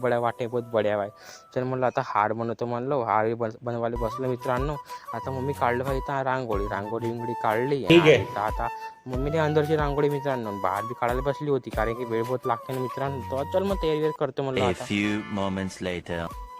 बड्या वाटे बहुत बड्या बाय चल म्हणलं आता हार बनवतो म्हणलो हार बन बनवायला बसलो मित्रांनो. आता मम्मी काढलं पाहिजे रांगोळी रांगोळी बिंगोळी काढली. आता मम्मीने अंदरची रांगोळी मित्रांनो बाहेर बी काढायला बसली होती कारण की वेळ बहुत लागते ना मित्रांनो. तर चल मग तयारी करतो म्हणलं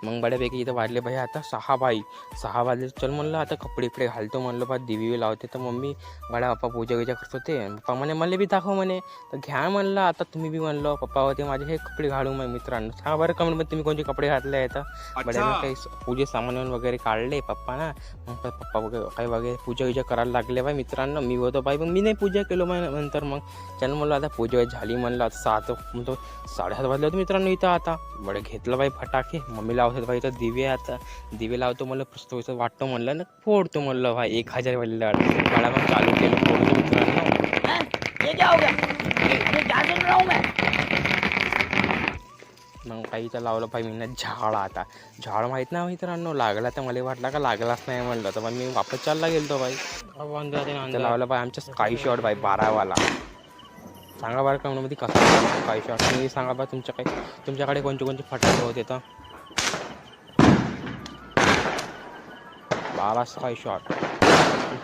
मग बड्यापैकी इथं वाढले भाई आता सहा बाई. सहा वाजले. चल म्हणलं आता कपडे बिपडे घालतो म्हणलं. बा दिवी लावते तर मम्मी बड्या पप्पा पूजा विजा करत होते. पप्पा म्हणे मला बी दाखव म्हणे. तर घ्या म्हणलं आता तुम्ही बी म्हणलं. पप्पा होते माझे हे कपडे घालू माझ्या मित्रांनो. सांगा बरं कमेंटमध्ये तुम्ही कोणते कपडे घातले आहेत? बड्या काही पूजे सामान वगैरे काढले पप्पा ना. मग पप्पा वगैरे काही वगैरे पूजा विजा करायला लागले बाई मित्रांनो. मी होतो बाई मग मी नाही पूजा केलो मग नंतर मग. चल म्हणलं आता पूजा झाली म्हणलं. आता सात म्हणतो साडेसात वाजले होते मित्रांनो इथं आता. बडे घेतलं बाई फटाके. मम्मी लावतात बाई इथं दिवे आता दिवे लावतो म्हणलं पुस्तक वाटतो म्हणलं ना फोडतो म्हणलं भाई एक हजार वाजले गाडा मग चालू केलं फोडतो मित्रांनो ये क्या हो मैं मग काही इथं लावलं पाहिजे मी झाड आता. झाड माहीत नाही मित्रांनो लागला तर मला वाटलं का लागलाच नाही म्हणलं. तर मग मी वापस चालला गेलो बाई इथं लावलं बाई आमच्या स्काय शॉट बाई बारावाला. सांगा बरं का मध्ये कसा स्काय शॉट तुम्ही सांगा बा तुमच्या काही तुमच्याकडे कोणते कोणते फटाके होते तर? बारा स्काय शॉट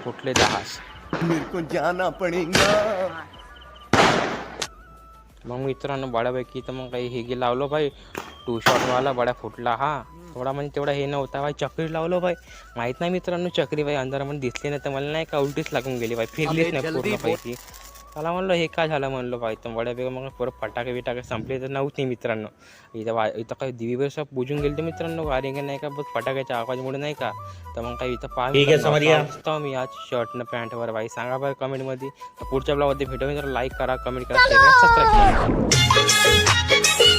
फुटले दहाच. मेरे को जाना पड़ेगा. मग मित्रांनो बड्यापैकी तर मग काही हे गे लावलं बाई टू शॉटवाला बड्या फुटला हा. थोडा म्हणजे तेवढा हे नव्हता बाई चक्री लावलं बाई माहीत नाही मित्रांनो चक्री बाई अंधारामध्ये दिसली नाही तर मला नाही का उलटीच लागून गेली बाई फिरलीच नाही पूर्णपैकी. मला म्हणलं हे काय झालं? म्हणलं बाई तर बड्यापैकी मग परत फटाके बिटाके संपले तर नव्हते मित्रांनो. इथं वा इथं काही दिवी सब बुजून गेले तर मित्रांनो की नाही का बस फटाक्याच्या आवाजमुळे नाही का? तर मग काही इथं पाहा ठीक आहे, मित्रांनो, समजल्या. पाऊस दिसतो मी आज शर्टनं पॅन्टवर बाई सांगा बरं कमेंटमध्ये. तर पुढच्या ब्लॉगमध्ये भेटून जर लाईक करा कमेंट करा शेअर करा सबस्क्राईब करा.